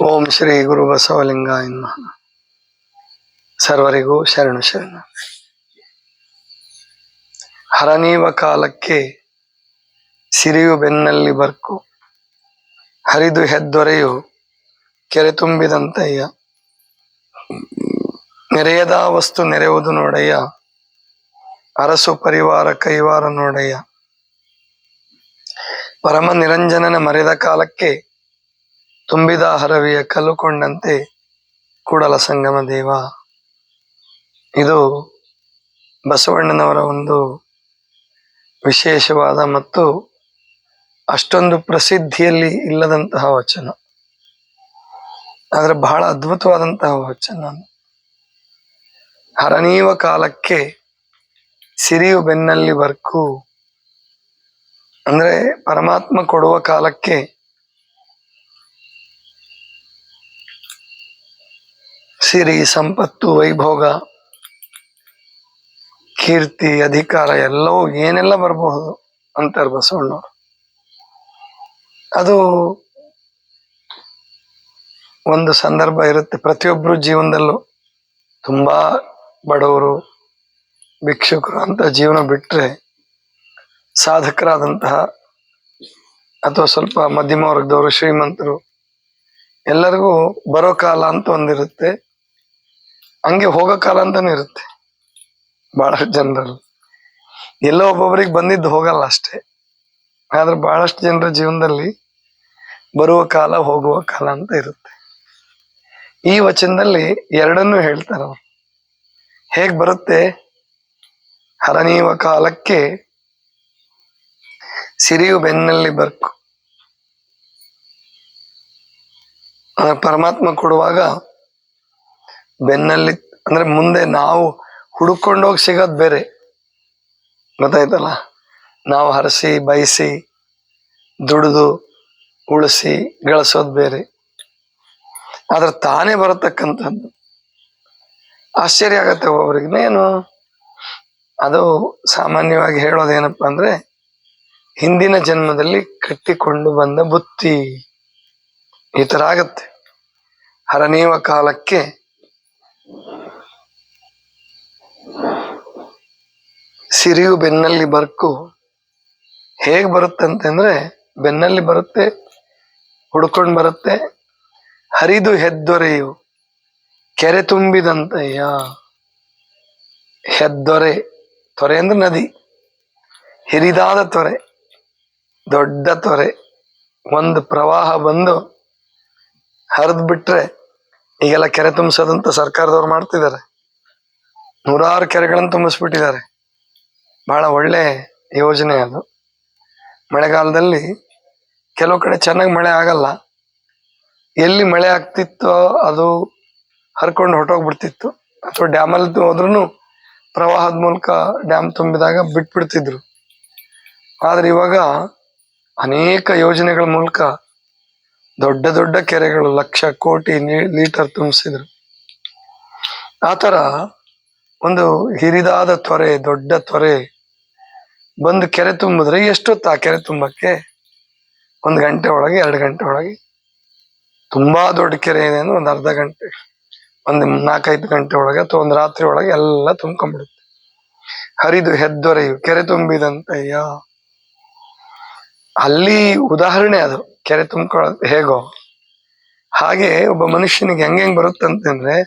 ಓಂ ಶ್ರೀ ಗುರು ಬಸವಲಿಂಗಾಯ ಸರ್ವರಿಗೂ ಶರಣು ಶರಣ. ಹರನೀವ ಕಾಲಕ್ಕೆ ಸಿರಿಯು ಬೆನ್ನಲ್ಲಿ ಬರ್ಕು. ಹರಿದು ಹೆದ್ದೊರೆಯು ಕೆರೆ ತುಂಬಿದಂತಯ್ಯ ನೆರೆಯದ ವಸ್ತು ನೆರೆಯುವುದು ನೋಡಯ್ಯ. ಅರಸು ಪರಿವಾರ ಕೈವಾರ ನೋಡಯ್ಯ. ಪರಮ ನಿರಂಜನನ ಮರೆದ ಕಾಲಕ್ಕೆ ತುಂಬಿದ ಹರವಿಯ ಕಲ್ಲುಕೊಂಡಂತೆ ಕೂಡಲ ಸಂಗಮ ದೇವ. ಇದು ಬಸವಣ್ಣನವರ ಒಂದು ವಿಶೇಷವಾದ ಮತ್ತು ಅಷ್ಟೊಂದು ಪ್ರಸಿದ್ಧಿಯಲ್ಲಿ ಇಲ್ಲದಂತಹ ವಚನ. ಆದರೆ ಬಹಳ ಅದ್ಭುತವಾದಂತಹ ವಚನ. ಹರನೀವ ಕಾಲಕ್ಕೆ ಸಿರಿಯು ಬೆನ್ನಲ್ಲಿ ಬರ್ಕು ಅಂದರೆ ಪರಮಾತ್ಮ ಕೊಡುವ ಕಾಲಕ್ಕೆ ಸಿರಿ, ಸಂಪತ್ತು, ವೈಭೋಗ, ಕೀರ್ತಿ, ಅಧಿಕಾರ ಎಲ್ಲವೂ ಏನೆಲ್ಲ ಬರಬಹುದು ಅಂತಾರೆ ಬಸವಣ್ಣವರು ಅದು ಒಂದು ಸಂದರ್ಭ ಇರುತ್ತೆ. ಪ್ರತಿಯೊಬ್ಬರು ಜೀವನದಲ್ಲೂ ತುಂಬ ಬಡವರು, ಭಿಕ್ಷುಕರು ಅಂತ ಜೀವನ ಬಿಟ್ಟರೆ ಸಾಧಕರಾದಂತಹ ಅಥವಾ ಸ್ವಲ್ಪ ಮಧ್ಯಮ ವರ್ಗದವರು, ಶ್ರೀಮಂತರು ಎಲ್ಲರಿಗೂ ಬರೋ ಕಾಲ ಅಂತ ಒಂದಿರುತ್ತೆ. ಹಂಗೆ ಹೋಗೋ ಕಾಲ ಅಂತಾನೆ ಇರುತ್ತೆ. ಬಹಳಷ್ಟು ಜನರಲ್ಲಿ. ಎಲ್ಲೋ ಒಬ್ಬೊಬ್ಬರಿಗೆ ಬಂದಿದ್ದು ಹೋಗಲ್ಲ ಅಷ್ಟೇ. ಆದ್ರೆ ಬಹಳಷ್ಟು ಜನರ ಜೀವನದಲ್ಲಿ ಬರುವ ಕಾಲ, ಹೋಗುವ ಕಾಲ ಅಂತ ಇರುತ್ತೆ. ಈ ವಚನದಲ್ಲಿ ಎರಡನ್ನೂ ಹೇಳ್ತಾರೆ ಅವರು. ಹೇಗ್ ಬರುತ್ತೆ? ಹರನೀವ ಕಾಲಕ್ಕೆ ಸಿರಿಯು ಬೆನ್ನಲ್ಲಿ ಬರ್ಕು. ಪರಮಾತ್ಮ ಕೊಡುವಾಗ ಬೆನ್ನಲ್ಲಿ ಅಂದ್ರೆ ಮುಂದೆ ನಾವು ಹುಡುಕೊಂಡೋಗಿ ಸಿಗೋದು ಬೇರೆ. ಗೊತ್ತಾಯ್ತಲ್ಲ? ನಾವು ಹರಸಿ ಬಯಸಿ ದುಡಿದು, ಉಳಿಸಿ, ಗಳಿಸೋದು ಬೇರೆ. ಆದ್ರೆ ತಾನೇ ಬರತಕ್ಕಂಥದ್ದು. ಆಶ್ಚರ್ಯ ಆಗತ್ತೆ ಒಬ್ಬರಿಗೇನು ಅದು ಸಾಮಾನ್ಯವಾಗಿ ಹೇಳೋದೇನಪ್ಪ ಅಂದ್ರೆ, ಹಿಂದಿನ ಜನ್ಮದಲ್ಲಿ ಕಟ್ಟಿಕೊಂಡು ಬಂದ ಬುತ್ತಿ. ಈ ಥರ ಆಗತ್ತೆ. ಹರನೀವ ಕಾಲಕ್ಕೆ ಸಿರಿಯು ಬೆನ್ನಲ್ಲಿ ಬರ್ಕು. ಹೇಗೆ ಬರುತ್ತೆ ಅಂತಂದ್ರೆ ಬೆನ್ನಲ್ಲಿ ಬರುತ್ತೆ, ಹುಡ್ಕೊಂಡು ಬರುತ್ತೆ. ಹರಿದು ಹೆದ್ದೊರೆಯು. ಕೆರೆ ತುಂಬಿದಂತಯ್ಯ ಹೆದ್ದೊರೆ. ತೊರೆ ಅಂದ್ರೆ ನದಿ. ಹಿರಿದಾದ ತೊರೆ. ದೊಡ್ಡ ತೊರೆ. ಒಂದು ಪ್ರವಾಹ ಬಂದು ಹರಿದು ಬಿಟ್ರೆ ಈಗೆಲ್ಲ ಕೆರೆ ತುಂಬಿಸೋದಂತ ಸರ್ಕಾರದವ್ರು ಮಾಡ್ತಿದ್ದಾರೆ. ನೂರಾರು ಕೆರೆಗಳನ್ನು ತುಂಬಿಸ್ಬಿಟ್ಟಿದ್ದಾರೆ. ಬಹಳ ಒಳ್ಳೆ ಯೋಜನೆ ಅದು. ಮಳೆಗಾಲದಲ್ಲಿ ಕೆಲವು ಕಡೆ ಚೆನ್ನಾಗಿ ಮಳೆ ಆಗಲ್ಲ. ಎಲ್ಲಿ ಮಳೆ ಆಗ್ತಿತ್ತೋ ಅದು ಹರ್ಕೊಂಡು ಹೊರಟೋಗ್ಬಿಡ್ತಿತ್ತು. ಅಥವಾ ಡ್ಯಾಮಲ್ಲಿ ಹೋದ್ರೂ ಪ್ರವಾಹದ ಮೂಲಕ ಡ್ಯಾಮ್ ತುಂಬಿದಾಗ ಬಿಟ್ಬಿಡ್ತಿದ್ರು. ಆದ್ರೆ ಇವಾಗ ಅನೇಕ ಯೋಜನೆಗಳ ಮೂಲಕ ದೊಡ್ಡ ದೊಡ್ಡ ಕೆರೆಗಳು ಲಕ್ಷ ಕೋಟಿ ಲೀಟರ್ ತುಂಬಿಸಿದ್ರು. ಆತರ ಒಂದು ಹಿರಿದಾದ ತೊರೆ ದೊಡ್ಡ ತೊರೆ ಬಂದು ಕೆರೆ ತುಂಬಿದ್ರೆ ಎಷ್ಟೊತ್ತು ಆ ಕೆರೆ ತುಂಬಕ್ಕೆ? ಒಂದು ಗಂಟೆ ಒಳಗೆ, ಎರಡು ಗಂಟೆ ಒಳಗೆ. ತುಂಬಾ ದೊಡ್ಡ ಕೆರೆ ಇದೆ ಅಂದ್ರೆ ಒಂದು ಅರ್ಧ ಗಂಟೆ, ಒಂದು ನಾಲ್ಕೈದು ಗಂಟೆ ಒಳಗೆ ಅಥವಾ ಒಂದು ರಾತ್ರಿ ಒಳಗೆ ಎಲ್ಲ ತುಂಬ್ಕೊಂಡ್ಬಿಡುತ್ತೆ. ಹರಿದು ಹೆದ್ದೊರೆಯು, ಕೆರೆ ತುಂಬಿದಂತಯ್ಯ ಅಲ್ಲಿ ಉದಾಹರಣೆ ಅದು, ಕೆರೆ ತುಂಬ್ಕೊಳ್ಳೋದು ಹೇಗೋ. ಹಾಗೆ ಒಬ್ಬ ಮನುಷ್ಯನಿಗೆ ಹೆಂಗ್ ಹೆಂಗ್ ಬರುತ್ತಂತಂದ್ರೆ,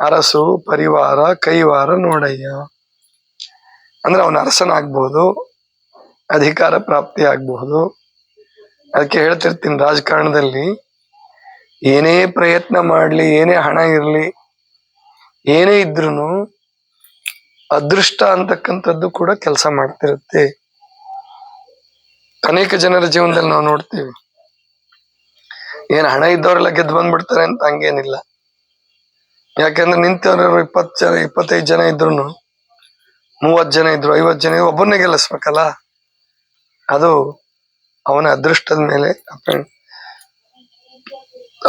ಅರಸು, ಪರಿವಾರ, ಕೈವಾರ, ನೋಡಯ್ಯ. ಅಂದ್ರೆ ಅವನ ಆಗ್ಬಹುದು ಅಧಿಕಾರ ಪ್ರಾಪ್ತಿ ಆಗ್ಬಹುದು ಅದಕ್ಕೆ ಹೇಳ್ತಿರ್ತೀನಿ, ರಾಜಕಾರಣದಲ್ಲಿ ಏನೇ ಪ್ರಯತ್ನ ಮಾಡಲಿ, ಏನೇ ಹಣ ಇರಲಿ, ಏನೇ ಇದ್ರೂ ಅದೃಷ್ಟ ಅಂತಕ್ಕಂಥದ್ದು ಕೂಡ ಕೆಲಸ ಮಾಡ್ತಿರುತ್ತೆ. ಅನೇಕ ಜನರ ಜೀವನದಲ್ಲಿ ನಾವು ನೋಡ್ತೀವಿ, ಏನ್ ಹಣ ಇದ್ದವರೆಲ್ಲ ಗೆದ್ದು ಬಂದ್ಬಿಡ್ತಾರೆ ಅಂತ ಹಂಗೇನಿಲ್ಲ. ಯಾಕಂದ್ರೆ ನಿಂತವ್ರ ಇಪ್ಪತ್ತು ಜನ, ಇಪ್ಪತ್ತೈದು ಜನ ಇದ್ರು ಮೂವತ್ ಜನ ಇದ್ರು, ಐವತ್ತು ಜನ ಇದ್ರು ಒಬ್ಬನ್ನೇ ಗೆಲ್ಲಿಸ್ಬೇಕಲ್ಲ? ಅದು ಅವನ ಅದೃಷ್ಟದ ಮೇಲೆ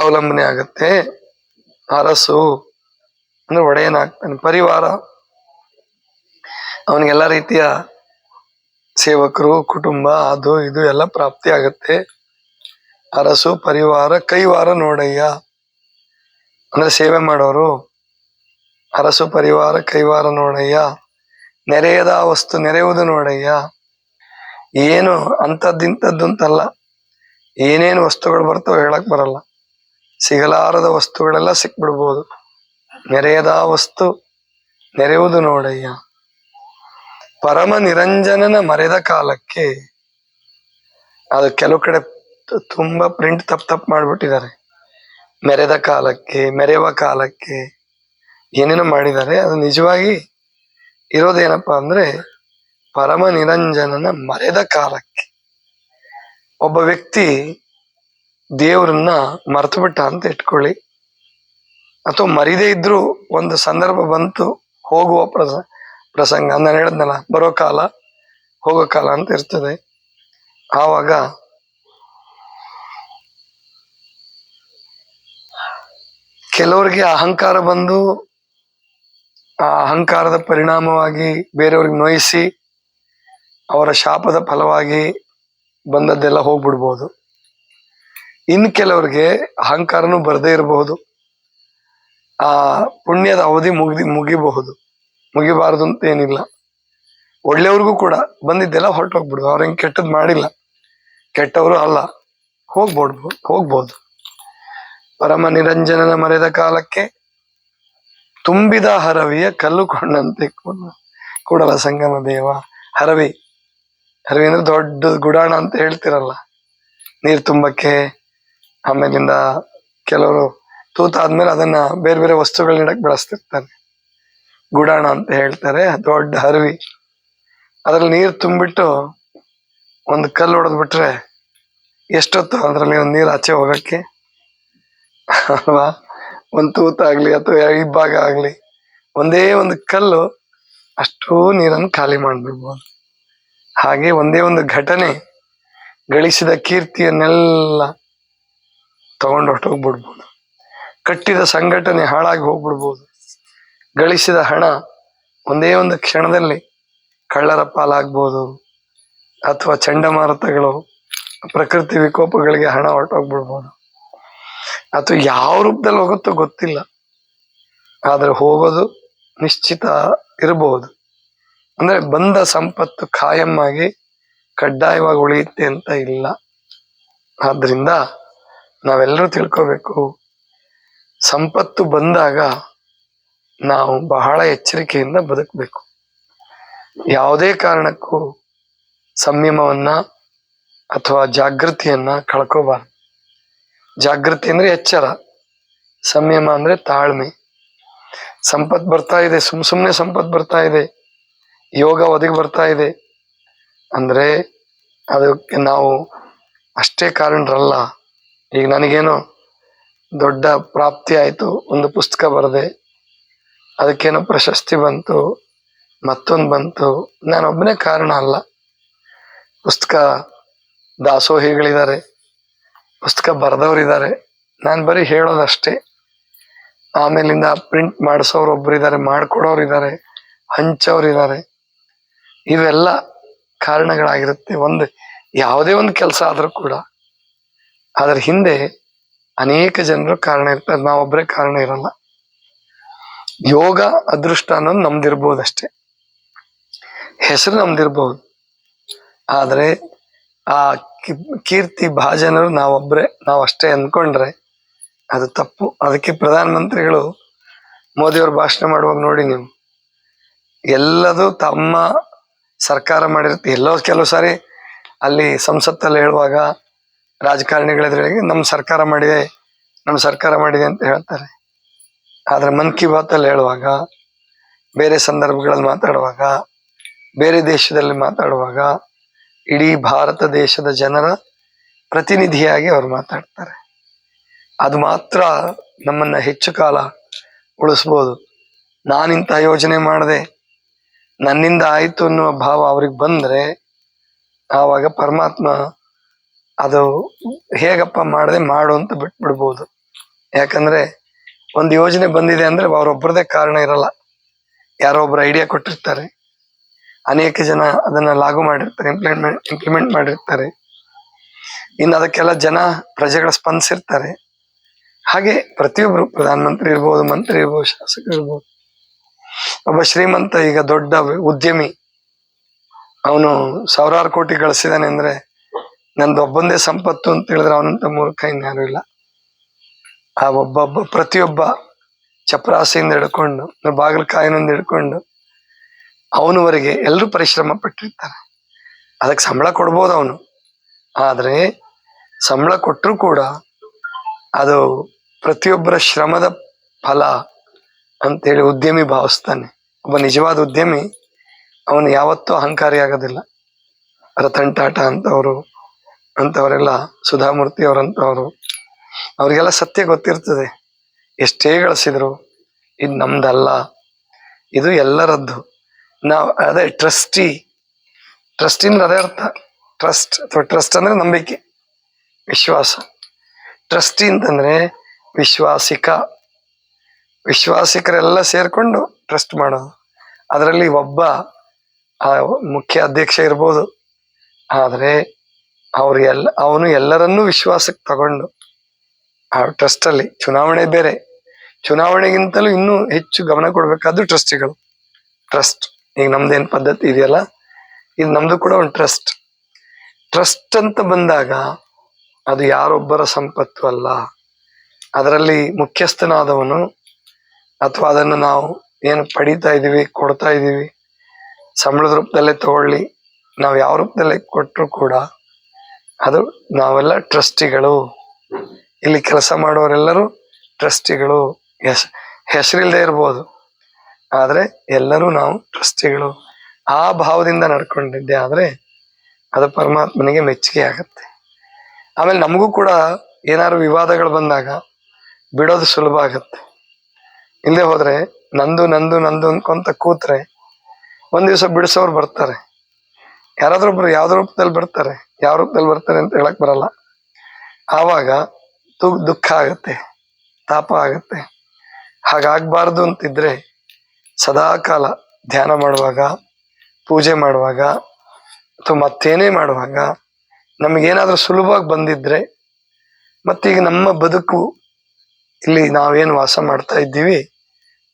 ಅವಲಂಬನೆ ಆಗತ್ತೆ. ಅರಸು ಅಂದ್ರೆ ಒಡೆಯನಾಗ್ತಾನೆ ಪರಿವಾರ. ಅವನಿಗೆಲ್ಲ ರೀತಿಯ ಸೇವಕರು, ಕುಟುಂಬ, ಅದು ಇದು ಎಲ್ಲ ಪ್ರಾಪ್ತಿ ಆಗತ್ತೆ. ಅರಸು, ಪರಿವಾರ, ಕೈವಾರ ನೋಡಯ್ಯ. ಅಂದ್ರೆ ಸೇವೆ ಮಾಡೋರು. ಅರಸು, ಪರಿವಾರ, ಕೈವಾರ ನೋಡಯ್ಯ. ನೆರೆಯದ ವಸ್ತು ನೆರೆಯುವುದು ನೋಡಯ್ಯ. ಏನು ಅಂತಲ್ಲ ಏನೇನು ವಸ್ತುಗಳು ಬರ್ತಾವ ಹೇಳಕ್ ಬರಲ್ಲ. ಸಿಗಲಾರದ ವಸ್ತುಗಳೆಲ್ಲ ಸಿಕ್ಬಿಡ್ಬೋದು. ನೆರೆಯದ ವಸ್ತು ನೆರೆಯುವುದು ನೋಡಯ್ಯ. ಪರಮ ನಿರಂಜನನ ಮರೆದ ಕಾಲಕ್ಕೆ ಅದು ಕೆಲವು ಕಡೆ ತುಂಬಾ ಪ್ರಿಂಟ್ ತಪ್ಪು ತಪ್ಪು ಮಾಡಿಬಿಟ್ಟಿದ್ದಾರೆ. ಮೆರೆದ ಕಾಲಕ್ಕೆ, ಮೆರೆಯುವ ಕಾಲಕ್ಕೆ ಏನೇನೋ ಮಾಡಿದ್ದಾರೆ. ಅದು ನಿಜವಾಗಿ ಇರೋದೇನಪ್ಪಾ ಅಂದ್ರೆ ಪರಮ ನಿರಂಜನನ ಮರೆದ ಕಾಲಕ್ಕೆ ಒಬ್ಬ ವ್ಯಕ್ತಿ ದೇವರನ್ನ ಮರೆತು ಬಿಟ್ಟ ಅಂತ ಇಟ್ಕೊಳ್ಳಿ. ಅಥವಾ ಮರಿದೇ ಇದ್ರು ಒಂದು ಸಂದರ್ಭ ಬಂತು, ಹೋಗುವ ಪ್ರಸ, ಪ್ರಸಂಗ ನಾನು ಹೇಳಿದ್ನಲ್ಲ, ಬರೋ ಕಾಲ, ಹೋಗೋ ಕಾಲ ಅಂತ ಇರ್ತದೆ. ಆವಾಗ ಕೆಲವರಿಗೆ ಅಹಂಕಾರ ಬಂದು ಆ ಅಹಂಕಾರದ ಪರಿಣಾಮವಾಗಿ ಬೇರೆಯವ್ರಿಗೆ ನೋಯಿಸಿ ಅವರ ಶಾಪದ ಫಲವಾಗಿ ಬಂದದ್ದೆಲ್ಲ ಹೋಗ್ಬಿಡ್ಬೋದು. ಇನ್ನು ಕೆಲವರಿಗೆ ಅಹಂಕಾರನೂ ಬರದೇ ಇರಬಹುದು. ಆ ಪುಣ್ಯದ ಅವಧಿ ಮುಗಿದು ಮುಗಿಬಹುದು. ಮುಗಿಬಾರದು ಅಂತ ಏನಿಲ್ಲ. ಒಳ್ಳೆಯವ್ರಿಗೂ ಕೂಡ ಬಂದಿದ್ದೆಲ್ಲ ಹೊರಟೋಗ್ಬಿಡ್ದು. ಅವ್ರ ಹೆಂಗೆ ಕೆಟ್ಟದ್ ಮಾಡಿಲ್ಲ. ಕೆಟ್ಟವರು ಅಲ್ಲ. ಹೋಗ್ಬೋದು ಹೋಗ್ಬೋದು. ಪರಮ ನಿರಂಜನನ ಮರೆದ ಕಾಲಕ್ಕೆ ತುಂಬಿದ ಹರವಿಯ ಕಲ್ಲು ಕೊಂಡಂತೆ ಕೂಡ- ಕೂಡಲ ಸಂಗಮ ದೇವ, ಹರವಿ. ಹರವಿ ಅಂದ್ರೆ ದೊಡ್ಡ ಗುಡಾಣ ಅಂತ ಹೇಳ್ತಿರಲ್ಲ. ನೀರ್ ತುಂಬಕ್ಕೆ, ಆಮೇಲಿಂದ ಕೆಲವರು ತೂತ ಆದ್ಮೇಲೆ ಅದನ್ನ ಬೇರೆ ಬೇರೆ ವಸ್ತುಗಳನ್ನ ಇಡಕ್ ಬಳಸ್ತಿರ್ತಾರೆ. ಗುಡಾಣ ಅಂತ ಹೇಳ್ತಾರೆ, ದೊಡ್ಡ ಹರವಿ. ಅದ್ರಲ್ಲಿ ನೀರ್ ತುಂಬಿಟ್ಟು ಒಂದು ಕಲ್ಲು ಹೊಡೆದ್ ಬಿಟ್ರೆ ಎಷ್ಟೊತ್ತು ಅದ್ರಲ್ಲಿ ಒಂದು ನೀರು ಆಚೆ ಹೋಗಕ್ಕೆ? ಅಲ್ವಾ? ಒಂದ್ ತೂತಾಗ್ಲಿ ಅಥವಾ ಇಬ್ಬಾಗ ಆಗ್ಲಿ, ಒಂದೇ ಒಂದು ಕಲ್ಲು ಅಷ್ಟೂ ನೀರನ್ನು ಖಾಲಿ ಮಾಡ್ಬಿಡ್ಬೋದು. ಹಾಗೆ ಒಂದೇ ಒಂದು ಘಟನೆ ಗಳಿಸಿದ ಕೀರ್ತಿಯನ್ನೆಲ್ಲ ತಗೊಂಡು ಹೊಟ್ಟೋಗ್ಬಿಡ್ಬೋದು ಕಟ್ಟಿದ ಸಂಘಟನೆ ಹಾಳಾಗಿ ಹೋಗ್ಬಿಡ್ಬೋದು. ಗಳಿಸಿದ ಹಣ ಒಂದೇ ಒಂದು ಕ್ಷಣದಲ್ಲಿ ಕಳ್ಳರ ಪಾಲಾಗ್ಬೋದು ಅಥವಾ ಚಂಡಮಾರುತಗಳು, ಪ್ರಕೃತಿ ವಿಕೋಪಗಳಿಗೆ ಹಣ ಹೊರಟೋಗ್ಬಿಡ್ಬೋದು. ಅಥವಾ ಯಾವ ರೂಪದಲ್ಲಿ ಹೋಗುತ್ತೋ ಗೊತ್ತಿಲ್ಲ. ಆದ್ರೆ ಹೋಗೋದು ನಿಶ್ಚಿತ ಇರಬಹುದು. ಅಂದ್ರೆ ಬಂದ ಸಂಪತ್ತು ಖಾಯಂ ಆಗಿ ಕಡ್ಡಾಯವಾಗಿ ಉಳಿಯುತ್ತೆ ಅಂತ ಇಲ್ಲ. ಆದ್ರಿಂದ ನಾವೆಲ್ಲರೂ ತಿಳ್ಕೋಬೇಕು. ಸಂಪತ್ತು ಬಂದಾಗ ನಾವು ಬಹಳ ಎಚ್ಚರಿಕೆಯಿಂದ ಬದುಕಬೇಕು. ಯಾವುದೇ ಕಾರಣಕ್ಕೂ ಸಂಯಮವನ್ನ ಅಥವಾ ಜಾಗೃತಿಯನ್ನ ಕಳ್ಕೋಬಾರ್ದು. ಜಾಗೃತಿ ಅಂದ್ರೆ ಎಚ್ಚರ. ಸಂಯಮ ಅಂದ್ರೆ ತಾಳ್ಮೆ. ಸಂಪತ್ ಬರ್ತಾ ಇದೆ, ಸುಮ್ ಸುಮ್ನೆ ಸಂಪತ್ ಬರ್ತಾ ಇದೆ, ಯೋಗ ಒದಗಿ ಬರ್ತಾ ಇದೆ ಅಂದ್ರೆ ಅದಕ್ಕೆ ನಾವು ಅಷ್ಟೇ ಕಾರಣರಲ್ಲ. ಈಗ ನನಗೇನೋ ದೊಡ್ಡ ಪ್ರಾಪ್ತಿ ಆಯಿತು, ಒಂದು ಪುಸ್ತಕ ಬರದೆ, ಅದಕ್ಕೇನೋ ಪ್ರಶಸ್ತಿ ಬಂತು, ಮತ್ತೊಂದು ಬಂತು, ನಾನೊಬ್ಬನೇ ಕಾರಣ ಅಲ್ಲ. ಪುಸ್ತಕ ದಾಸೋಹಿಗಳಿದ್ದಾರೆ. ಪುಸ್ತಕ ಬರೆದವರಿದ್ದಾರೆ. ನಾನು ಬರೀ ಹೇಳೋದಷ್ಟೇ. ಆಮೇಲಿಂದ ಪ್ರಿಂಟ್ ಮಾಡಿಸೋರು ಒಬ್ಬರಿದ್ದಾರೆ ಹಂಚೋರು ಇದ್ದಾರೆ ಇವೆಲ್ಲ ಕಾರಣಗಳಾಗಿರುತ್ತೆ. ಒಂದು, ಯಾವುದೇ ಒಂದು ಕೆಲಸ ಆದರೂ ಕೂಡ. ಅದರ ಹಿಂದೆ ಅನೇಕ ಜನರು ಕಾರಣ ಇರ್ತಾರೆ. ನಾವೊಬ್ಬರೇ ಕಾರಣ ಇರಲ್ಲ. ಯೋಗ ಅದೃಷ್ಟ ಅನ್ನೋದು ನಮ್ದಿರ್ಬೋದಷ್ಟೇ. ಹೆಸರು ನಮ್ದಿರ್ಬೋದು. ಆದರೆ ಆ ಕೀರ್ತಿ ಭಾಜನರು ನಾವೊಬ್ರೆ, ನಾವಷ್ಟೇ ಅಂದ್ಕೊಂಡ್ರೆ ಅದು ತಪ್ಪು. ಅದಕ್ಕೆ ಪ್ರಧಾನಮಂತ್ರಿಗಳು ಮೋದಿಯವರು ಭಾಷಣ ಮಾಡುವಾಗ ನೋಡಿ ನೀವು. ಎಲ್ಲದು ತಮ್ಮ ಸರ್ಕಾರ ಮಾಡಿರುತ್ತೆ. ಎಲ್ಲೋ ಕೆಲವು ಸಾರಿ ಅಲ್ಲಿ ಸಂಸತ್ತಲ್ಲಿ ಹೇಳುವಾಗ ರಾಜಕಾರಣಿಗಳೆದುರಿಗೆ ನಮ್ಮ ಸರ್ಕಾರ ಮಾಡಿದೆ, ನಮ್ಮ ಸರ್ಕಾರ ಮಾಡಿದೆ ಅಂತ ಹೇಳ್ತಾರೆ. ಆದರೆ ಮನ್ ಕಿ ಬಾತಲ್ಲಿ ಹೇಳುವಾಗ, ಬೇರೆ ಸಂದರ್ಭಗಳಲ್ಲಿ ಮಾತಾಡುವಾಗ, ಬೇರೆ ದೇಶದಲ್ಲಿ ಮಾತಾಡುವಾಗ ಇಡೀ ಭಾರತ ದೇಶದ ಜನರ ಪ್ರತಿನಿಧಿಯಾಗಿ ಅವರು ಮಾತಾಡ್ತಾರೆ. ಅದು ಮಾತ್ರ ನಮ್ಮನ್ನ ಹೆಚ್ಚು ಕಾಲ ಉಳಿಸ್ಬೋದು. ನಾನಿಂತ ಯೋಜನೆ ಮಾಡಿದೆ. ನನ್ನಿಂದ ಆಯಿತು ಅನ್ನುವ ಭಾವ ಅವ್ರಿಗೆ ಬಂದರೆ ಆವಾಗ ಪರಮಾತ್ಮ ಅದು ಹೇಗಪ್ಪ ಮಾಡದೆ ಮಾಡು ಅಂತ ಬಿಟ್ಬಿಡ್ಬೋದು. ಯಾಕಂದ್ರೆ ಒಂದು ಯೋಜನೆ ಬಂದಿದೆ ಅಂದ್ರೆ ಅವರೊಬ್ಬರದೇ ಕಾರಣ ಇರಲ್ಲ. ಯಾರೋ ಒಬ್ರು ಐಡಿಯಾ ಕೊಟ್ಟಿರ್ತಾರೆ. ಅನೇಕ ಜನ ಅದನ್ನ ಲಾಗು ಮಾಡಿರ್ತಾರೆ ಇಂಪ್ಲಿಮೆಂಟ್ ಇಂಪ್ಲಿಮೆಂಟ್ ಮಾಡಿರ್ತಾರೆ. ಇನ್ನು ಅದಕ್ಕೆಲ್ಲ ಜನ ಪ್ರಜೆಗಳ ಸ್ಪಂದಿಸಿರ್ತಾರೆ ಹಾಗೆ ಪ್ರತಿಯೊಬ್ಬರು ಪ್ರಧಾನಮಂತ್ರಿ ಇರ್ಬೋದು, ಮಂತ್ರಿ ಇರ್ಬೋದು ಶಾಸಕರು ಇರ್ಬೋದು. ಒಬ್ಬ ಶ್ರೀಮಂತ, ಈಗ ದೊಡ್ಡ ಉದ್ಯಮಿ, ಅವನು ಸಾವಿರಾರು ಕೋಟಿ ಗಳಿಸಿದಾನೆ ಅಂದ್ರೆ ನಂದು ಒಬ್ಬಂದೇ ಸಂಪತ್ತು ಅಂತ ಹೇಳಿದ್ರೆ ಅವನಂತ ಮೂರ್ಖ ಇನ್ಯಾರು ಇಲ್ಲ. ಆ ಒಬ್ಬೊಬ್ಬ, ಪ್ರತಿಯೊಬ್ಬ ಚಪ್ರಾಸಿಯಿಂದ ಹಿಡ್ಕೊಂಡು, ಬಾಗಿಲಕಾಯಿನಿಂದ ಹಿಡ್ಕೊಂಡು ಅವನವರೆಗೆ ಎಲ್ಲರೂ ಪರಿಶ್ರಮ ಪಟ್ಟಿರ್ತಾರೆ. ಅದಕ್ಕೆ ಸಂಬಳ ಕೊಡ್ಬೋದು ಅವನು. ಆದರೆ ಸಂಬಳ ಕೊಟ್ಟರೂ ಕೂಡ ಅದು ಪ್ರತಿಯೊಬ್ಬರ ಶ್ರಮದ ಫಲ ಅಂತೇಳಿ ಉದ್ಯಮಿ ಭಾವಿಸ್ತಾನೆ. ಒಬ್ಬ ನಿಜವಾದ ಉದ್ಯಮಿ, ಅವನು ಯಾವತ್ತೂ ಅಹಂಕಾರಿ ಆಗೋದಿಲ್ಲ ರತನ್ ಟಾಟಾ ಅಂತವರು ಅಂಥವರೆಲ್ಲ ಸುಧಾಮೂರ್ತಿ ಅವರಂಥವರು ಅವರಿಗೆಲ್ಲ ಸತ್ಯ ಗೊತ್ತಿರ್ತದೆ. ಎಷ್ಟೇ ಗಳಿಸಿದ್ರು, ಇದು ನಮ್ದಲ್ಲ, ಇದು ಎಲ್ಲರದ್ದು. ನಾವು ಅದೇ ಟ್ರಸ್ಟಿ, ಟ್ರಸ್ಟಿಂದ ಅದೇ ಅರ್ಥ. ಟ್ರಸ್ಟ್, ಅಥವಾ ಟ್ರಸ್ಟ್ ಅಂದ್ರೆ ನಂಬಿಕೆ, ವಿಶ್ವಾಸ. ಟ್ರಸ್ಟಿ ಅಂತಂದ್ರೆ ವಿಶ್ವಾಸಿಕ. ವಿಶ್ವಾಸಿಕರೆಲ್ಲ ಸೇರ್ಕೊಂಡು ಟ್ರಸ್ಟ್ ಮಾಡೋದು. ಅದರಲ್ಲಿ ಒಬ್ಬ, ಆ ಮುಖ್ಯ ಅಧ್ಯಕ್ಷ ಇರ್ಬೋದು. ಆದರೆ ಅವ್ರು ಎಲ್ಲ, ಅವನು ಎಲ್ಲರನ್ನೂ ವಿಶ್ವಾಸಕ್ಕೆ ತಗೊಂಡು, ಆ ಟ್ರಸ್ಟಲ್ಲಿ. ಚುನಾವಣೆ ಬೇರೆ. ಚುನಾವಣೆಗಿಂತಲೂ ಇನ್ನೂ ಹೆಚ್ಚು ಗಮನ ಕೊಡಬೇಕಾದ್ದು ಟ್ರಸ್ಟಿಗಳು. ಟ್ರಸ್ಟ್. ಈಗ ನಮ್ದೇನ್ ಪದ್ಧತಿ ಇದೆಯಲ್ಲ? ಇದು ನಮ್ದು ಕೂಡ ಒಂದು ಟ್ರಸ್ಟ್ ಟ್ರಸ್ಟ್ ಅಂತ ಬಂದಾಗ ಅದು ಯಾರೊಬ್ಬರ ಸಂಪತ್ತು ಅಲ್ಲ. ಅದರಲ್ಲಿ ಮುಖ್ಯಸ್ಥನಾದವನು ಅಥವಾ ಅದನ್ನು ನಾವು ಏನು ಪಡಿತಾ ಇದೀವಿ ಕೊಡ್ತಾ ಇದೀವಿ ಸಂಬಳದ ರೂಪದಲ್ಲೇ ತಗೊಳ್ಳಿ, ನಾವು ಯಾವ ರೂಪದಲ್ಲೇ ಕೊಟ್ಟರು ಕೂಡ ಅದು ನಾವೆಲ್ಲ ಟ್ರಸ್ಟಿಗಳು ಇಲ್ಲಿ ಕೆಲಸ ಮಾಡೋರೆಲ್ಲರೂ ಟ್ರಸ್ಟಿಗಳು ಹೆಸ್ ಹೆಸರಿಲ್ಲದೆ ಇರ್ಬೋದು. ಆದ್ರೆ ಎಲ್ಲರೂ ನಾವು ಟ್ರಸ್ಟಿಗಳು. ಆ ಭಾವದಿಂದ ನಡ್ಕೊಂಡಿದ್ದೆ ಆದ್ರೆ ಅದು ಪರಮಾತ್ಮನಿಗೆ ಮೆಚ್ಚುಗೆ ಆಗತ್ತೆ. ಆಮೇಲೆ ನಮಗೂ ಕೂಡ ಏನಾದ್ರು ವಿವಾದಗಳು ಬಂದಾಗ ಬಿಡೋದು ಸುಲಭ ಆಗತ್ತೆ. ಇಲ್ಲದೆ ಹೋದ್ರೆ ನಂದು ನಂದು ನಂದು ಅನ್ಕೊಂತ ಕೂತ್ರೆ ಒಂದ್ ದಿವಸ ಬಿಡಿಸೋರು ಬರ್ತಾರೆ. ಯಾರಾದ್ರೂ ಒಬ್ರು ಯಾವ್ದು ರೂಪದಲ್ಲಿ ಬರ್ತಾರೆ, ಯಾವ ರೂಪದಲ್ಲಿ ಬರ್ತಾರೆ ಅಂತ ಹೇಳಕ್ ಬರಲ್ಲ. ಆವಾಗ ದುಃಖ ಆಗತ್ತೆ, ತಾಪ ಆಗತ್ತೆ. ಹಾಗಾಗಬಾರ್ದು ಅಂತಿದ್ರೆ ಸದಾ ಕಾಲ ಧ್ಯಾನ ಮಾಡುವಾಗ, ಪೂಜೆ ಮಾಡುವಾಗ ಅಥವಾ ಮತ್ತೇನೇ ಮಾಡುವಾಗ ನಮಗೇನಾದರೂ ಸುಲಭವಾಗಿ ಬಂದಿದ್ರೆ ಮತ್ತೀಗ ನಮ್ಮ ಬದುಕು ಇಲ್ಲಿ ನಾವೇನು ವಾಸ ಮಾಡ್ತಾ ಇದ್ದೀವಿ,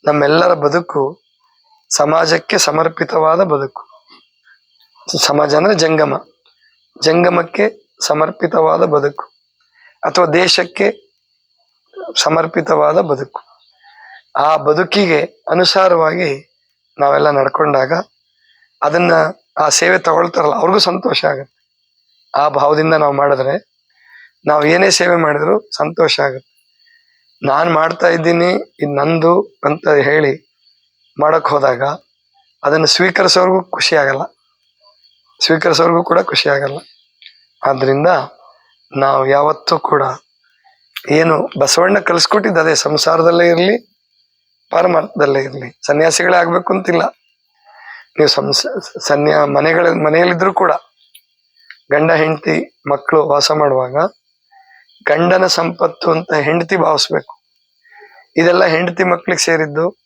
ನಮ್ಮೆಲ್ಲರ ಬದುಕು ಸಮಾಜಕ್ಕೆ ಸಮರ್ಪಿತವಾದ ಬದುಕು. ಸಮಾಜ ಅಂದರೆ ಜಂಗಮ. ಜಂಗಮಕ್ಕೆ ಸಮರ್ಪಿತವಾದ ಬದುಕು. ಅಥವಾ ದೇಶಕ್ಕೆ ಸಮರ್ಪಿತವಾದ ಬದುಕು. ಆ ಬದುಕಿಗೆ ಅನುಸಾರವಾಗಿ ನಾವೆಲ್ಲ ನಡ್ಕೊಂಡಾಗ ಅದನ್ನ ಆ ಸೇವೆ ತಗೊಳ್ತಾರಲ್ಲ, ಅವ್ರಿಗೂ ಸಂತೋಷ ಆಗುತ್ತೆ. ಆ ಭಾವದಿಂದ ನಾವು ಮಾಡಿದ್ರೆ ನಾವು ಏನೇ ಸೇವೆ ಮಾಡಿದ್ರು ಸಂತೋಷ ಆಗುತ್ತೆ. ನಾನು ಮಾಡ್ತಾ ಇದ್ದೀನಿ, ಇದು ನಂದು ಅಂತ ಹೇಳಿ ಮಾಡಕ್ ಹೋದಾಗ ಅದನ್ನು ಸ್ವೀಕರಿಸೋರ್ಗೂ ಖುಷಿ ಆಗಲ್ಲ. ಸ್ವೀಕರಿಸೋರ್ಗೂ ಕೂಡ ಖುಷಿ ಆಗಲ್ಲ. ಆದ್ರಿಂದ ನಾವು ಯಾವತ್ತೂ ಕೂಡ ಏನು ಬಸವಣ್ಣ ಕಲಿಸ್ಕೊಟ್ಟಿದ್ದ ಅದೇ ಸಂಸಾರದಲ್ಲೇ ಇರಲಿ ಪಾರಮಾರ್ಥದಲ್ಲೇ ಇರಲಿ. ಸನ್ಯಾಸಿಗಳೇ ಆಗ್ಬೇಕು ಅಂತಿಲ್ಲ. ನೀವು ಸಂಸ ಸನ್ಯಾ ಮನೆಗಳ, ಮನೆಯಲ್ಲಿದ್ರು ಕೂಡ ಗಂಡ, ಹೆಂಡತಿ ಮಕ್ಕಳು ವಾಸ ಮಾಡುವಾಗ ಗಂಡನ ಸಂಪತ್ತು ಅಂತ ಹೆಂಡತಿ ಭಾವಿಸ್ಬೇಕು. ಇದೆಲ್ಲ ಹೆಂಡತಿ ಮಕ್ಳಿಗೆ ಸೇರಿದ್ದು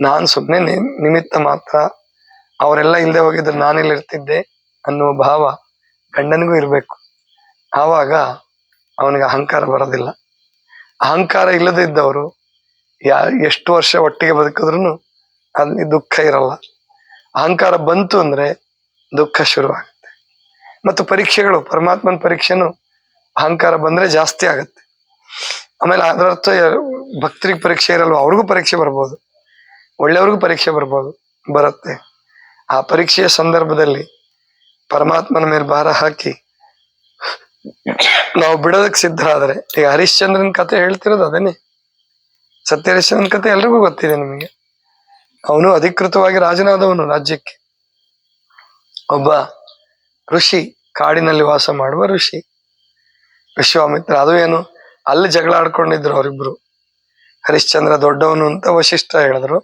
ನಾನು ಸುಮ್ಮನೆ ನಿಮಿತ್ತ ಮಾತ್ರ ಅವರೆಲ್ಲ ಇಲ್ಲದೆ ಹೋಗಿದ್ರು ನಾನಿಲ್ಲಿ ಇರ್ತಿದ್ದೆ ಅನ್ನುವ ಭಾವ ಗಂಡನಿಗೂ ಇರಬೇಕು. ಆವಾಗ ಅವನಿಗೆ ಅಹಂಕಾರ ಬರೋದಿಲ್ಲ. ಅಹಂಕಾರ ಇಲ್ಲದೇ ಇದ್ದವರು ಯಾ ಎಷ್ಟು ವರ್ಷ ಒಟ್ಟಿಗೆ ಬದುಕಿದ್ರು ಅಲ್ಲಿ ದುಃಖ ಇರಲ್ಲ. ಅಹಂಕಾರ ಬಂತು ಅಂದ್ರೆ ದುಃಖ ಶುರುವಾಗುತ್ತೆ. ಮತ್ತು ಪರೀಕ್ಷೆಗಳು, ಪರಮಾತ್ಮನ ಪರೀಕ್ಷೆನು ಅಹಂಕಾರ ಬಂದ್ರೆ ಜಾಸ್ತಿ ಆಗುತ್ತೆ. ಆಮೇಲೆ ಅದರರ್ಥ ಭಕ್ತರಿಗೆ ಪರೀಕ್ಷೆ ಇರಲ್ವ? ಅವ್ರಿಗೂ ಪರೀಕ್ಷೆ ಬರ್ಬೋದು. ಒಳ್ಳೆಯವ್ರಿಗೂ ಪರೀಕ್ಷೆ ಬರ್ಬೋದು, ಬರುತ್ತೆ. ಆ ಪರೀಕ್ಷೆಯ ಸಂದರ್ಭದಲ್ಲಿ ಪರಮಾತ್ಮನ ಮೇಲೆ ಭಾರ ಹಾಕಿ ನಾವು ಬಿಡೋದಕ್ಕೆ ಆದರೆ ಈಗ ಹರಿಶ್ಚಂದ್ರನ ಕತೆ ಹೇಳ್ತಿರೋದು ಅದೇನೆ? ಸತ್ಯ ಕಥೆ ಎಲ್ರಿಗೂ ಗೊತ್ತಿದೆ ನಿಮಗೆ. ಅವನು ಅಧಿಕೃತವಾಗಿ ರಾಜನಾದವನು ರಾಜ್ಯಕ್ಕೆ. ಒಬ್ಬ ಋಷಿ ಕಾಡಿನಲ್ಲಿ ವಾಸ ಮಾಡುವ ಋಷಿ. ವಿಶ್ವಾಮಿತ್ರ ಅದು ಏನು? ಅಲ್ಲಿ ಜಗಳ ಆಡ್ಕೊಂಡಿದ್ರು ಅವರಿಬ್ರು. ಹರಿಶ್ಚಂದ್ರ ದೊಡ್ಡವನು ಅಂತ ವಶಿಷ್ಠ ಹೇಳಿದ್ರು.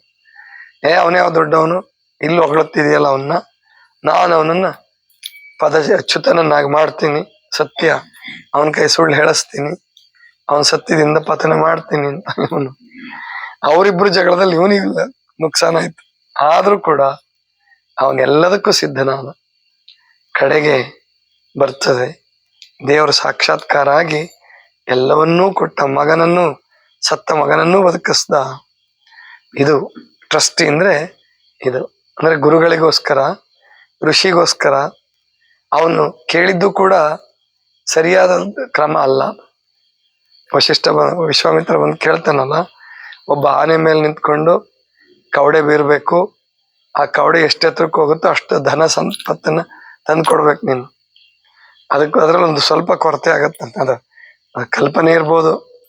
ಏ, ಅವನೇ ಯಾವ ದೊಡ್ಡವನು? ಇಲ್ಲಿ ಹೊಗಳುತ್ತಿದೆಯಲ್ಲ ಅವನ್ನ? ನಾನು ಅವನನ್ನ ಪದ ಅಚ್ಯುತನನ್ನಾಗಿ ಮಾಡ್ತೀನಿ. ಸತ್ಯ, ಅವನ ಕೈ ಸುಳ್ಳು ಹೇಳಿಸ್ತೀನಿ. ಅವನ್ ಸತ್ಯದಿಂದ ಪತನ ಮಾಡ್ತೀನಿ ಅಂತ ಇವನು. ಅವರಿಬ್ರು ಜಗಳದಲ್ಲಿ ಇವನಿಗಿಲ್ಲ, ನುಕ್ಸಾನ ಆಯ್ತು. ಆದ್ರೂ ಕೂಡ ಅವನೆಲ್ಲದಕ್ಕೂ ಸಿದ್ಧನಾದ. ಕಡೆಗೆ ಬರ್ತದೆ. ದೇವರ ಸಾಕ್ಷಾತ್ಕಾರ ಆಗಿ ಎಲ್ಲವನ್ನೂ ಕೊಟ್ಟ ಮಗನನ್ನು, ಸತ್ತ ಮಗನನ್ನೂ ಬದುಕಿಸ್ದ. ಇದು ಟ್ರಸ್ಟಿ ಅಂದ್ರೆ ಇದು. ಅಂದ್ರೆ ಗುರುಗಳಿಗೋಸ್ಕರ, ಋಷಿಗೋಸ್ಕರ, ಅವನು ಕೇಳಿದ್ದು ಕೂಡ ಸರಿಯಾದ ಕ್ರಮ ಅಲ್ಲ. ವಶಿಷ್ಠ ವಿಶ್ವಾಮಿತ್ರ ಬಂದು ಕೇಳ್ತಾನಲ್ಲ ಒಬ್ಬ ಆನೆ ಮೇಲೆ ನಿಂತ್ಕೊಂಡು ಕವಡೆ ಬೀರ್ಬೇಕು. ಆ ಕವಡೆ ಎಷ್ಟು ಎತ್ತರಕ್ಕೆ ಹೋಗುತ್ತೋ ಅಷ್ಟು ಧನ ಸಂಪತ್ತನ್ನ ತಂದು ಕೊಡ್ಬೇಕು ನೀನು. ಅದಕ್ಕೂ ಅದ್ರಲ್ಲಿ ಒಂದು ಸ್ವಲ್ಪ ಕೊರತೆ ಆಗತ್ತಂತ ಅದು ಅದ್ ಕಲ್ಪನೆ ಇರ್ಬೋದು,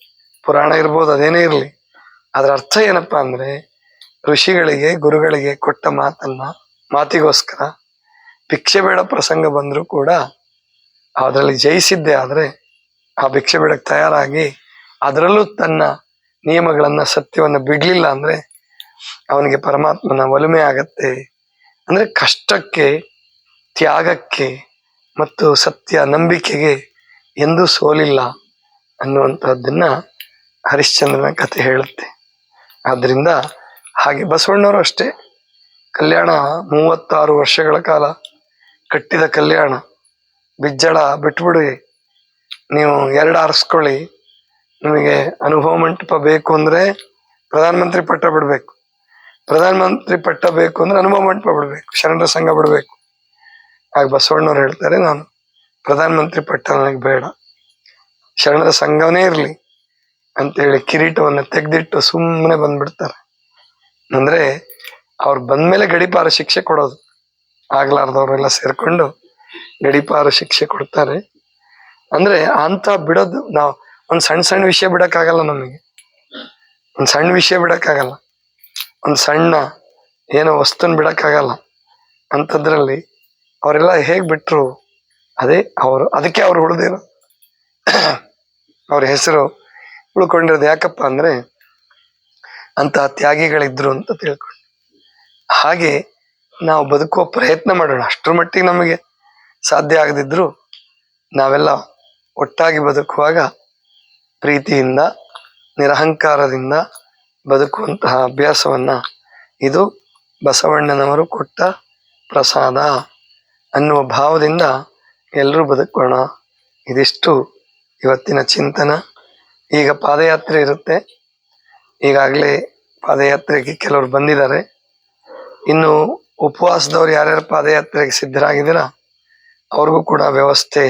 ಪುರಾಣ ಇರ್ಬೋದು, ಅದೇನೇ ಇರಲಿ. ಅದರ ಅರ್ಥ ಏನಪ್ಪಾ ಅಂದ್ರೆ, ಋಷಿಗಳಿಗೆ, ಗುರುಗಳಿಗೆ ಕೊಟ್ಟ ಮಾತನ್ನ, ಮಾತಿಗೋಸ್ಕರ ಭಿಕ್ಷೆ ಬೇಡ ಪ್ರಸಂಗ ಬಂದರೂ ಕೂಡ, ಅದರಲ್ಲಿ ಜಯಿಸಿದ್ದೆ ಆದ್ರೆ ಆ ಭಿಕ್ಷೆ ಬಿಡಕ್ಕೆ ತಯಾರಾಗಿ ಅದರಲ್ಲೂ ತನ್ನ ನಿಯಮಗಳನ್ನ ಸತ್ಯವನ್ನು ಬಿಡ್ಲಿಲ್ಲ ಅಂದ್ರೆ ಅವನಿಗೆ ಪರಮಾತ್ಮನ ಒಲುಮೆ ಆಗತ್ತೆ. ಅಂದ್ರೆ ಕಷ್ಟಕ್ಕೆ, ತ್ಯಾಗಕ್ಕೆ ಮತ್ತು ಸತ್ಯ ನಂಬಿಕೆಗೆ ಎಂದೂ ಸೋಲಿಲ್ಲ ಅನ್ನುವಂಥದ್ದನ್ನ ಹರಿಶ್ಚಂದ್ರನ ಕಥೆ ಹೇಳುತ್ತೆ. ಆದ್ರಿಂದ ಹಾಗೆ ಬಸವಣ್ಣವರು ಅಷ್ಟೇ. ಕಲ್ಯಾಣ ಮೂವತ್ತಾರು ವರ್ಷಗಳ ಕಾಲ ಕಟ್ಟಿದ ಕಲ್ಯಾಣ. ಬಿಜ್ಜಳ ಬಿಟ್ಬಿಡಿ ನೀವು ಎರಡು ಆರಿಸ್ಕೊಳ್ಳಿ. ನಿಮಗೆ ಅನುಭವ ಮಂಟಪ ಬೇಕು ಅಂದ್ರೆ ಪ್ರಧಾನಮಂತ್ರಿ ಪಟ್ಟ ಬಿಡಬೇಕು. ಪ್ರಧಾನಮಂತ್ರಿ ಪಟ್ಟ ಬೇಕು ಅಂದ್ರೆ ಅನುಭವ ಮಂಟಪ ಬಿಡ್ಬೇಕು. ಶರಣರ ಸಂಘ ಬಿಡಬೇಕು. ಆಗ ಬಸವಣ್ಣವ್ರು ಹೇಳ್ತಾರೆ, ನಾನು ಪ್ರಧಾನಮಂತ್ರಿ ಪಟ್ಟ ನನಗೆ ಬೇಡ. ಶರಣರ ಸಂಘವೇ ಇರಲಿ. ಅಂತೇಳಿ ಕಿರೀಟವನ್ನು ತೆಗೆದಿಟ್ಟು ಸುಮ್ಮನೆ ಬಂದ್ಬಿಡ್ತಾರೆ. ಅಂದ್ರೆ ಅವ್ರು ಬಂದಮೇಲೆ ಗಡಿಪಾರ ಶಿಕ್ಷೆ ಕೊಡೋದು. ಆಗ್ಲಾರ್ದವ್ರೆಲ್ಲ ಸೇರ್ಕೊಂಡು ಗಡಿಪಾರ ಶಿಕ್ಷೆ ಕೊಡ್ತಾರೆ. ಅಂದ್ರೆ ಅಂತ ಬಿಡೋದು ನಾವು ಒಂದ್ ಸಣ್ಣ ಸಣ್ಣ ವಿಷಯ ಬಿಡಕ್ಕಾಗಲ್ಲ ನಮಗೆ. ಒಂದ್ ಸಣ್ಣ ವಿಷಯ ಬಿಡಕ್ಕಾಗಲ್ಲ. ಒಂದ್ ಸಣ್ಣ ಏನೋ ವಸ್ತುನ್ ಬಿಡಕ್ಕಾಗಲ್ಲ. ಅಂಥದ್ರಲ್ಲಿ ಅವರೆಲ್ಲ ಹೇಗ್ ಬಿಟ್ರು ಅದೇ ಅವರು, ಅದಕ್ಕೆ ಅವ್ರು ಉಳಿದಿರೋ ಅವ್ರ ಹೆಸರು ಉಳ್ಕೊಂಡಿರೋದು ಯಾಕಪ್ಪ ಅಂದ್ರೆ ಅಂತ ತ್ಯಾಗಿಗಳಿದ್ರು ಅಂತ ತಿಳ್ಕೊಂಡು. ಹಾಗೆ ನಾವು ಬದುಕುವ ಪ್ರಯತ್ನ ಮಾಡೋಣ. ಅಷ್ಟರ ಮಟ್ಟಿಗೆ ನಮಗೆ ಸಾಧ್ಯ ಆಗದಿದ್ರು ನಾವೆಲ್ಲ ಒಟ್ಟಾಗಿ ಬದುಕುವಾಗ ಪ್ರೀತಿಯಿಂದ, ನಿರಹಂಕಾರದಿಂದ ಬದುಕುವಂತಹ ಅಭ್ಯಾಸವನ್ನ ಇದು ಬಸವಣ್ಣನವರು ಕೊಟ್ಟ ಪ್ರಸಾದ ಅನ್ನುವ ಭಾವದಿಂದ ಎಲ್ಲರೂ ಬದುಕೋಣ. ಇದಿಷ್ಟು ಇವತ್ತಿನ ಚಿಂತನ. ಈಗ ಪಾದಯಾತ್ರೆ ಇರುತ್ತೆ. ಈಗಾಗಲೇ ಪಾದಯಾತ್ರೆಗೆ ಕೆಲವರು ಬಂದಿದ್ದಾರೆ. ಇನ್ನು ಉಪವಾಸದವ್ರು ಯಾರ್ಯಾರು ಪಾದಯಾತ್ರೆಗೆ ಸಿದ್ಧರಾಗಿದ್ದೀರಾ, ಅವ್ರಿಗೂ ಕೂಡ ವ್ಯವಸ್ಥೆ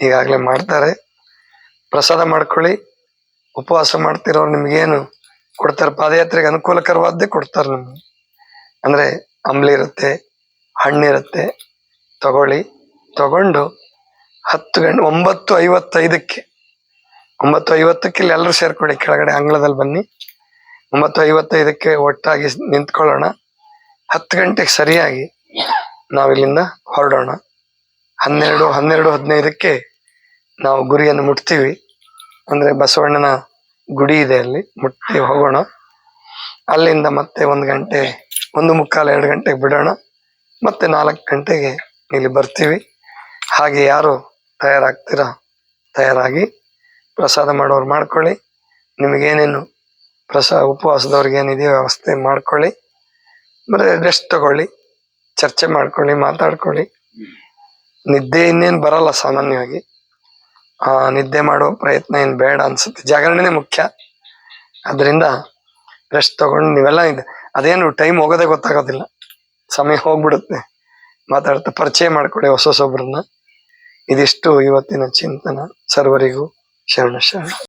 ಈಗಾಗಲೇ ಮಾಡ್ತಾರೆ. ಪ್ರಸಾದ ಮಾಡ್ಕೊಳ್ಳಿ. ಉಪವಾಸ ಮಾಡ್ತಿರೋರು ನಿಮ್ಗೇನು ಕೊಡ್ತಾರೆ? ಪಾದಯಾತ್ರೆಗೆ ಅನುಕೂಲಕರವಾದ್ದೇ ಕೊಡ್ತಾರೆ ನಮ್ಗೆ. ಅಂದರೆ ಅಂಬ್ಲಿ ಇರುತ್ತೆ ಹಣ್ಣಿರುತ್ತೆ ತಗೊಳ್ಳಿ. ತಗೊಂಡು ಹತ್ತು ಗಂಟೆ, ಒಂಬತ್ತು ಐವತ್ತೈದಕ್ಕೆ, ಒಂಬತ್ತು ಐವತ್ತಕ್ಕೆ ಇಲ್ಲಿ ಎಲ್ಲರೂ ಸೇರ್ಕೊಳ್ಳಿ. ಕೆಳಗಡೆ ಅಂಗಳದಲ್ಲಿ ಬನ್ನಿ. ಒಂಬತ್ತು ಐವತ್ತೈದಕ್ಕೆ ಒಟ್ಟಾಗಿ ನಿಂತ್ಕೊಳ್ಳೋಣ. ಹತ್ತು ಗಂಟೆಗೆ ಸರಿಯಾಗಿ ನಾವಿಲ್ಲಿಂದ ಹೊರಡೋಣ. ಹನ್ನೆರಡು ಹನ್ನೆರಡು ಹದಿನೈದಕ್ಕೆ ನಾವು ಗುರಿಯನ್ನು ಮುಟ್ತೀವಿ. ಅಂದ್ರೆ ಬಸವಣ್ಣನ ಗುಡಿ ಇದೆ ಅಲ್ಲಿ, ಮುಟ್ಟಿ ಹೋಗೋಣ. ಅಲ್ಲಿಂದ ಮತ್ತೆ ಒಂದು ಗಂಟೆ, ಒಂದು ಮುಕ್ಕಾಲು ಎರಡು ಗಂಟೆಗೆ ಬಿಡೋಣ. ಮತ್ತೆ ನಾಲ್ಕು ಗಂಟೆಗೆ ಇಲ್ಲಿ ಬರ್ತೀವಿ. ಹಾಗೆ ಯಾರು ತಯಾರಾಗ್ತೀರಾ, ತಯಾರಾಗಿ ಪ್ರಸಾದ ಮಾಡೋರು ಮಾಡ್ಕೊಳ್ಳಿ. ನಿಮಗೇನೇನು ಪ್ರಸಾದ ಉಪವಾಸದವ್ರಿಗೆ ಏನಿದೆಯೋ ವ್ಯವಸ್ಥೆ ಮಾಡ್ಕೊಳ್ಳಿ. ಬರೀ ರೆಸ್ಟ್ ತಗೊಳ್ಳಿ, ಚರ್ಚೆ ಮಾಡ್ಕೊಳ್ಳಿ, ಮಾತಾಡ್ಕೊಳ್ಳಿ. ನಿದ್ದೆ ಇನ್ನೇನು ಬರಲ್ಲ ಸಾಮಾನ್ಯವಾಗಿ. ಆ, ನಿದ್ದೆ ಮಾಡೋ ಪ್ರಯತ್ನ ಏನು ಬೇಡ ಅನ್ಸುತ್ತೆ? ಜಾಗರಣೆನೇ ಮುಖ್ಯ. ಅದರಿಂದ ರೆಸ್ಟ್ ತಗೊಂಡು ನೀವೆಲ್ಲ ಇದೆ, ಅದೇನು ಟೈಮ್ ಹೋಗೋದೇ ಗೊತ್ತಾಗೋದಿಲ್ಲ. ಸಮಯ ಹೋಗ್ಬಿಡುತ್ತೆ. ಮಾತಾಡ್ತಾ ಪರಿಚಯ ಮಾಡಿಕೊಡಿ ಹೊಸ ಹೊಸೊಬ್ರನ್ನ. ಇದಿಷ್ಟು ಇವತ್ತಿನ ಚಿಂತನ. ಸರ್ವರಿಗೂ ಶರಣ ಶರಣ.